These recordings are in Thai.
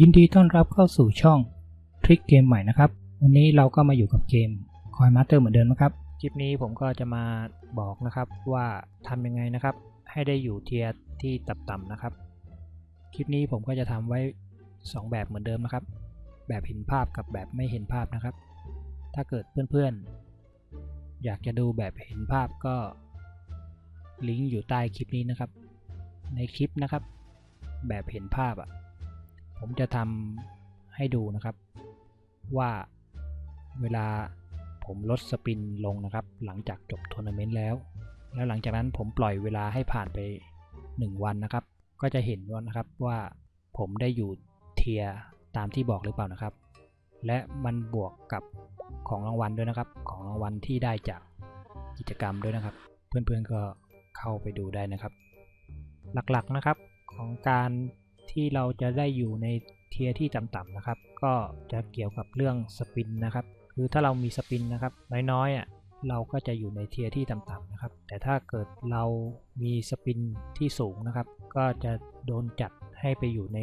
ยินดีต้อนรับเข้าสู่ช่องทริคเกมใหม่นะครับ วันนี้เราก็มาอยู่กับเกมคอยมาสเตอร์เหมือนเดิมนะครับ คลิปนี้ผมก็จะมาบอกนะครับว่าทำยังไงนะครับ ให้ได้อยู่เทียร์ที่ต่ำๆนะครับ คลิปนี้ผมก็จะทำไว้ 2 แบบเหมือนเดิมนะครับ แบบเห็นภาพกับแบบไม่เห็นภาพนะครับ ถ้าเกิดเพื่อนๆ อยากจะดูแบบเห็นภาพก็ลิงก์อยู่ใต้คลิปนี้นะครับ ในคลิปนะครับ แบบเห็นภาพอะ ผมจะทำให้ดูนะครับ ว่าเวลาผมลดสปินลงนะครับ หลังจากจบทัวร์นาเมนต์แล้ว แล้วหลังจากนั้นผมปล่อยเวลาให้ผ่านไป 1 วันนะครับ ก็จะเห็นว่านะครับว่าผมได้อยู่เทียร์ตามที่บอกหรือเปล่านะครับ และมันบวกกับของรางวัลด้วยนะครับ ของรางวัลที่ได้จากกิจกรรมด้วยนะครับ เพื่อนๆก็เข้าไปดูได้นะครับ หลักๆนะครับของการ ที่เราจะได้อยู่ในเทียที่ต่ำๆนะครับ ก็จะเกี่ยวกับเรื่องสปินนะครับ คือถ้าเรามีสปินนะครับน้อยๆอะเราก็จะอยู่ในเทียที่ต่ำๆนะครับ แต่ถ้าเกิดเรามีสปินที่สูงนะครับ ก็จะโดนจัดให้ไปอยู่ใน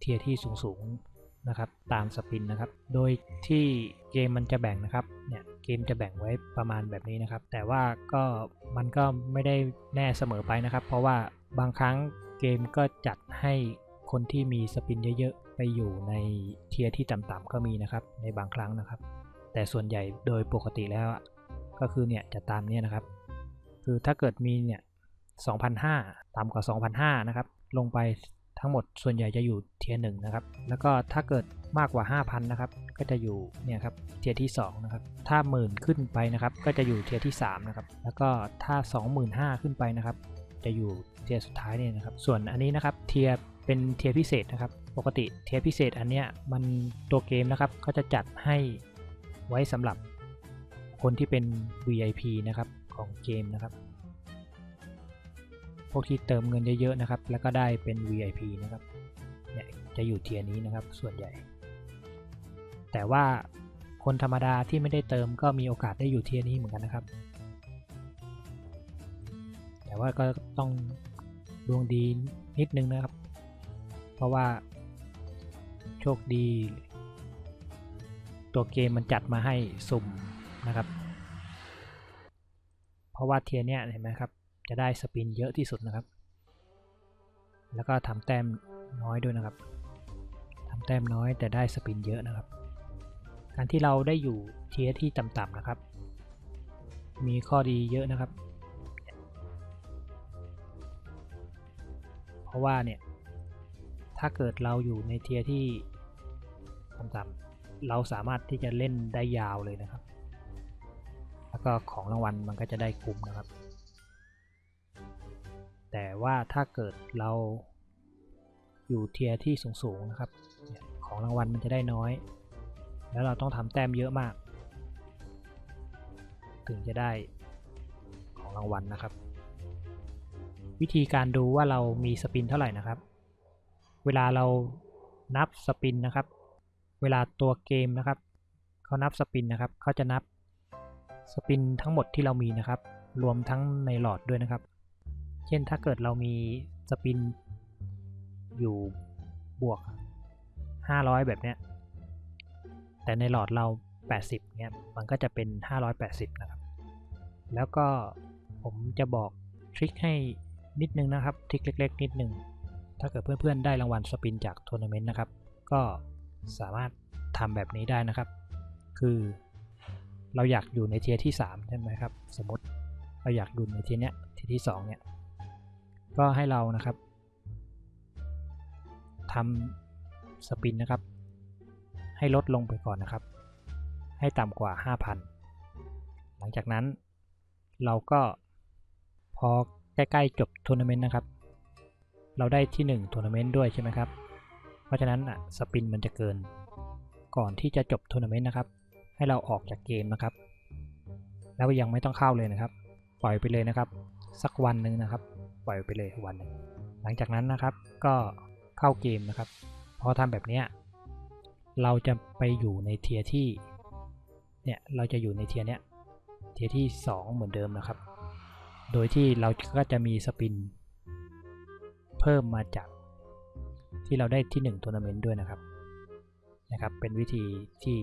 เทียที่สูงๆนะครับ ตามสปินนะครับ โดยที่เกมมันจะแบ่งนะครับ เนี่ยเกมจะแบ่งไว้ประมาณแบบนี้นะครับ แต่ว่าก็มันก็ไม่ได้แน่เสมอไปนะครับ เพราะว่าบางครั้งเกมก็จัดให้ คนที่มีสปินเยอะๆ ไปอยู่ในเทียร์ที่ต่ำๆก็มีนะครับ ในบางครั้งนะครับ แต่ส่วนใหญ่โดยปกติแล้วก็คือเนี่ยจะตามเนี่ยนะครับ คือถ้าเกิดมีเนี่ย2,500ต่ำกว่า2,500นะครับ ลงไปทั้งหมดส่วนใหญ่จะอยู่เทียร์หนึ่งนะครับ แล้วก็ถ้าเกิดมากกว่า 5,000นะครับ ก็จะอยู่เนี่ยครับเทียร์ที่2นะครับ ถ้าหมื่นขึ้นไปนะครับ ก็จะอยู่เทียร์ที่3นะครับ แล้วก็ถ้า 25,000 ขึ้นไปนะครับ จะอยู่เทียร์สุดท้ายเนี่ยนะครับ ส่วนอันนี้นะครับเทียร์ เป็นเทียพิเศษนะครับ ปกติเทียพิเศษอันเนี้ยมันตัวเกมนะครับก็จะจัดให้ไว้สำหรับคนที่เป็น VIP นะครับของเกมนะครับ พวกที่เติมเงินเยอะๆนะครับ แล้วก็ได้เป็น VIP นะครับเนี่ยจะอยู่เทียนี้นะครับส่วนใหญ่ แต่ว่าคนธรรมดาที่ไม่ได้เติมก็มีโอกาสได้อยู่เทียนี้เหมือนกันนะครับ แต่ว่าก็ต้องดวงดีนิดนึงนะครับ เพราะว่าโชคดี ตัวเกมมันจัดมาให้สุ่มนะครับ เพราะว่าเทียเนี้ยเห็นไหมครับ จะได้สปินเยอะที่สุดนะครับ แล้วก็ทำแต้มน้อยด้วยนะครับทำแต้มน้อยแต่ได้สปินเยอะนะครับ การที่เราได้อยู่เทียที่ต่ำๆนะครับ มีข้อดีเยอะนะครับ เพราะว่าเนี่ย ถ้าเกิดเราอยู่ในเทียที่ต่ำๆเราสามารถที่จะเล่นได้ยาวเลยนะครับ แล้วก็ของรางวัลมันก็จะได้คุ้มนะครับ แต่ว่าถ้าเกิดเราอยู่เทียที่สูงๆนะครับ ของรางวัลมันจะได้น้อย แล้วเราต้องทำแต้มเยอะมาก ถึงจะได้ของรางวัลนะครับ วิธีการดูว่าเรามีสปินเท่าไหร่นะครับ เวลาเรานับสปินนะครับ เวลาตัวเกมนะครับเขานับสปินนะครับเขาจะนับสปินทั้งหมดที่เรามีนะครับ รวมทั้งในหลอดด้วยนะครับ เช่นถ้าเกิดเรามีสปินอยู่บวก 500 แบบเนี้ย แต่ในหลอดเรา 80เนี้ย มันก็จะเป็น 580 นะครับ แล้วก็ผมจะบอกทริคให้นิดนึงนะครับ ทริคเล็ก ๆ นิดนึง ถ้าเกิดเพื่อนๆได้รางวัลสปินจากทัวร์นาเมนต์นะครับ ก็สามารถทำแบบนี้ได้นะครับ คือเราอยากอยู่ในเทียร์ที่ 3 ใช่ไหมครับ สมมติเราอยากอยู่ในเทียร์เนี้ยเทียร์ที่ 2 เนี่ย ก็ให้เรานะครับทำสปินนะครับ ให้ลดลงไปก่อนนะครับ ให้ต่ำกว่า 5,000 หลังจากนั้นเราก็พอใกล้ ๆ จบทัวร์นาเมนต์นะครับ เราได้ที่1ทัวร์นาเมนต์ด้วยใช่ไหมครับ เพราะฉะนั้นอะสปินมันจะเกิน ก่อนที่จะจบทัวร์นาเมนต์นะครับ ให้เราออกจากเกมนะครับ แล้วยังไม่ต้องเข้าเลยนะครับ ปล่อยไปเลยนะครับ สักวันหนึ่งนะครับ ปล่อยไปเลยวันหนึ่งหลังจากนั้นนะครับก็เข้าเกมนะครับ พอทำแบบเนี้ยเราจะไปอยู่ในเทียที่เนี่ยเราจะอยู่ในเทียเนี้ยเทียที่ 2 เหมือนเดิมนะครับ โดยที่เราก็จะมีสปิน เพิ่มมาจากที่เราได้ที่1ทัวร์นาเมนต์ด้วยนะครับนะครับ เป็นวิธีที่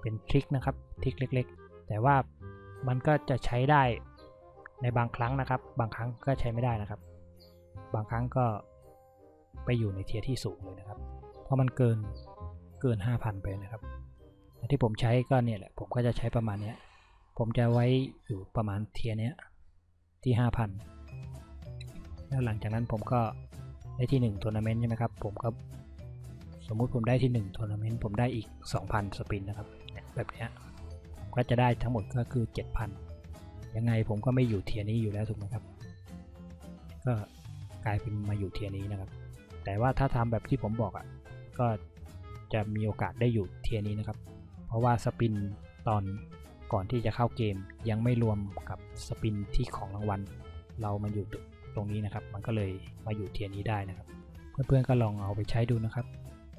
เป็นทริคนะครับทริคเล็ก ๆ แต่ว่ามันก็จะใช้ได้ในบางครั้งนะครับ บางครั้งก็ใช้ไม่ได้นะครับ บางครั้งก็ไปอยู่ในเทียร์ที่สูงเลยนะครับ เพราะมันเกินเกิน 5,000 ไปนะครับ ที่ผมใช้ก็เนี่ยแหละผมก็จะใช้ประมาณนี้ผมจะไว้อยู่ประมาณเทียร์นี้ที่ 5,000 แล้วหลังจากนั้นผมก็ ได้ที่1ทัวร์นาเมนต์ใช่ไหมครับ ผมก็สมมุติผมได้ที่1ทัวร์นาเมนต์ผมได้อีก 2,000 สปินนะครับ แบบนี้ก็จะได้ทั้งหมดก็คือ 7,000 ยังไงผมก็ไม่อยู่เทียนี้อยู่แล้วถูกไหมครับ ก็กลายเป็นมาอยู่เทียนี้นะครับ แต่ว่าถ้าทำแบบที่ผมบอกอะ่ะก็จะมีโอกาสได้อยู่เทียนี้นะครับ เพราะว่าสปินตอนก่อนที่จะเข้าเกมยังไม่รวมกับสปินที่ของรางวัล เรามาอยู่ ตรงนี้นะครับ มันก็เลยมาอยู่เทียร์นี้ได้นะครับ เพื่อนๆก็ลองเอาไปใช้ดูนะครับ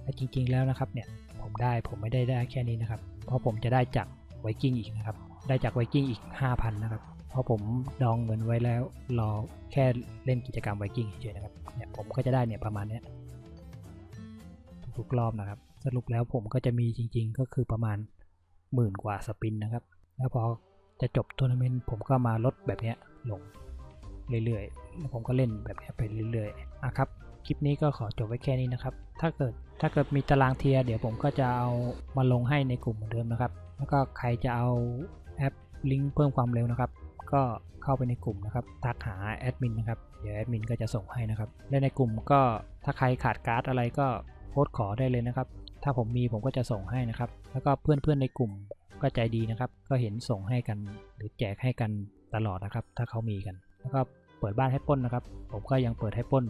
แต่จริงๆแล้วนะครับเนี่ยผมได้ผมไม่ได้ได้แค่นี้นะครับ เพราะผมจะได้จากไวกิ้งอีกนะครับ ได้จากไวกิ้งอีก 5,000 นะครับ เพราะผมดองเงินไว้แล้วรอแค่เล่นกิจกรรมไวกิ้งเฉยๆนะครับเนี่ยผมก็จะได้เนี่ยประมาณเนี้ยทุกๆรอบนะครับ สรุปแล้วผมก็จะมีจริง ๆ ก็คือประมาณหมื่นกว่าสปินนะครับ แล้วพอจะจบทัวร์นาเมนต์ผมก็มาลดแบบเนี้ยลง เรื่อยๆแล้วผมก็เล่นแบบนี้ไปเรื่อยๆอะครับ คลิปนี้ก็ขอจบไว้แค่นี้นะครับ ถ้าเกิดถ้าเกิดมีตารางเทียร์เดี๋ยวผมก็จะเอามาลงให้ในกลุ่มเหมือนเดิมนะครับ แล้วก็ใครจะเอาแอปลิงก์เพิ่มความเร็วนะครับ ก็เข้าไปในกลุ่มนะครับ ทักหาแอดมินนะครับ เดี๋ยวแอดมินก็จะส่งให้นะครับ และในกลุ่มก็ถ้าใครขาดการ์ดอะไรก็โพสต์ขอได้เลยนะครับ ถ้าผมมีผมก็จะส่งให้นะครับ แล้วก็เพื่อนๆในกลุ่มก็ใจดีนะครับ ก็เห็นส่งให้กันหรือแจกให้กันตลอดนะครับ ถ้าเขามีกัน แล้วก็ เปิดบ้านให้ป้นนะครับ ผมก็ยังเปิดให้ป้น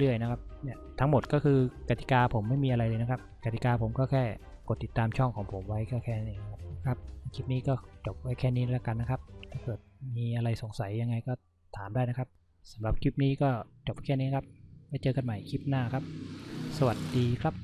เรื่อยๆนะครับเนี่ยทั้งหมดก็คือกติกาผมไม่มีอะไรเลยนะครับ กติกาผมก็แค่กดติดตามช่องของผมไว้ก็แค่นี้นเองครับครับคลิปนี้ก็จบไว้แค่นี้แล้วกันนะครับ ถ้าเกิดมีอะไรสงสัยยังไงก็ถามได้นะครับสำหรับคลิปนี้ก็จบแค่นี้ครับไว้เจอกันใหม่คลิปหน้าครับ สวัสดีครับ